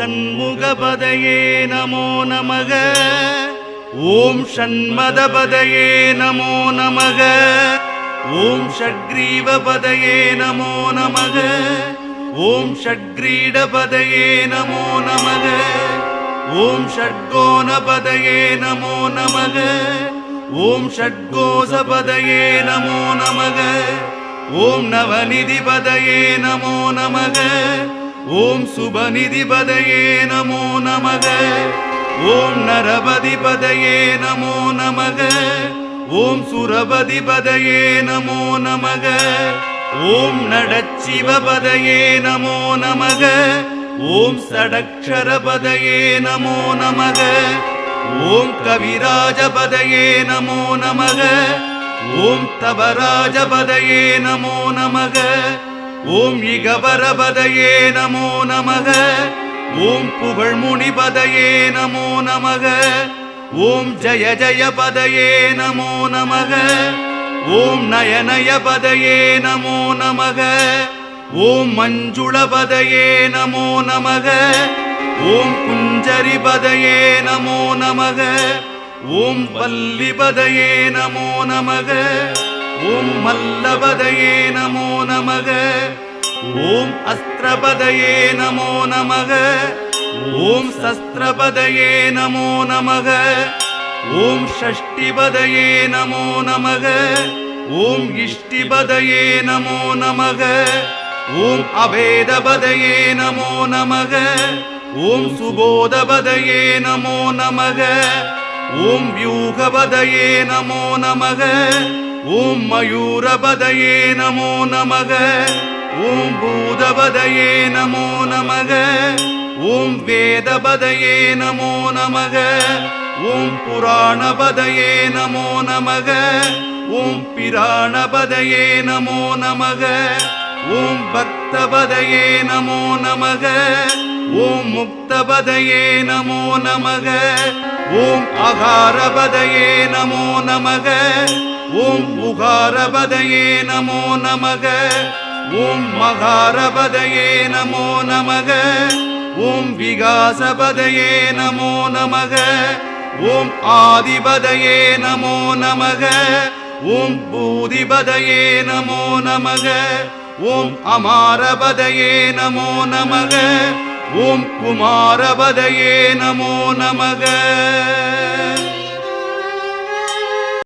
ஷண்முகபதயே நமோ நமக. ஓம் ஷண்மதபதயே நமோ நமக. ஓம் ஷட்கிரீவபதயே நமோ நமக. ஓம் ஷட்கிரீடபதயே நமோ நமக. ஓம் ஷட்கோணபதையே நமோ நமக. ஓம் ஷட்கோசபதையே நமோ நமக. ஓம் நவநிதிபதையே நமோ நமக. ஓம் சுபநிதிபதையே நமோ நமக. ஓம் நரபதிபதையே நமோ நமக. ஓம் சுரபதிபதையே நமோ நமக. ஓம் நடச்சிவபதையே நமோ நமக. ஓம் சடக்ஷரபதையே நமோ நமக. ஓம் கவிராஜபதையே நமோ நமக. ஓம் தவராஜபதயே நமோ நமக. ஓம் இகவரபதையே நமோ நமக. ஓம் புகழ் முனிபதையே நமோ நமக. ஓம் ஜய ஜயபதயே நமோ நமக. ஓம் நயனயபதயே நமோ நமக. ஓம் மஞ்சுளபதயே நமோ நமக. ஓம் குஞ்சரிபதயே நமோ நமக. ஓம் வல்லிபதயே நமோ நமக. ஓம் மல்லபதையே நமோ நமக. ஓம் அஸ்திரபதையே நமோ நமக. ஓம் சஸ்திரபதையே நமோ நமக. ஓம் ஷஷ்டிபதையே நமோ நமக. ஓம் இஷ்டிபதையே நமோ நமக. ஓம் அபேதபதயே நமோ நமக. ஓம் சுபோதபதையே நமோ நமக. ஓம் வியூகபதையே நமோ நமக. ஓம் மயூரபதையே நமோ நமக. ஓம் பூதபதையே நமோ நமக. ஓம் வேதபதையே நமோ நமக. ஓம் புராணபதையே நமோ நமக. ஓம் பிராணபதையே நமோ நமக. ஓம் பக்தபதையே நமோ நமக. ஓம் முக்தபதையே நமோ நமக. ஓம் அகாரபதையே நமோ நமக. ஓம் உகாரபதயே நமோ நமக. ஓம் மகாரபதையே நமோ நமக. ஓம் விகாசபதையே நமோ நமக. ஓம் ஆதிபதையே நமோ நமக. ஓம் பூதிபதையே நமோ நமக. ஓம் அமாரபதையே நமோ நமக. ஓம் குமாரபதையே நமோ நமக.